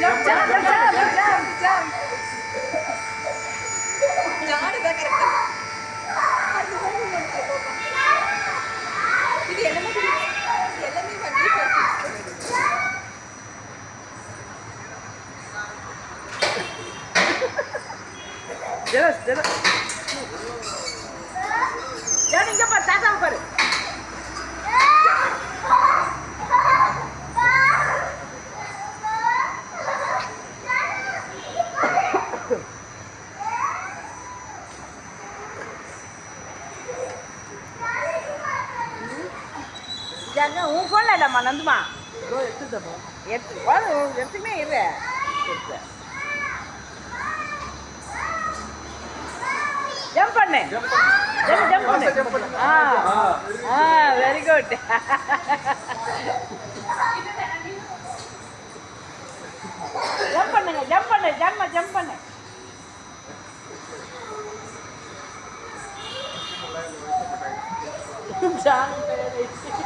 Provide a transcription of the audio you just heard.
jump, jump, jump, jump, jump, jump. Janu தான் கரெக்டா இது எல்லாமே எல்லாமே பண்ணி ஜெலஸ் ஜெலஸ் ஜானு இங்க பாரு தாத்தா பாரு. ஜானி உன் ஃபோன்ல இல்லம்மா நந்துமா. இதோ எடுத்துட்டேம்மா. எடுத்து பாரு எடுத்துமே இரு. எடுத்து ஜம்ப் பண்ணு. ஜம்ப் ஜம்ப் பண்ணு. ஆ ஆ வெரி குட் ஜம்ப் பண்ணுங்க ஜம்ப் பண்ணு ஜம்ப் ஜம்ப் பண்ணு. ஜானு டயர்டாயிடுச்சு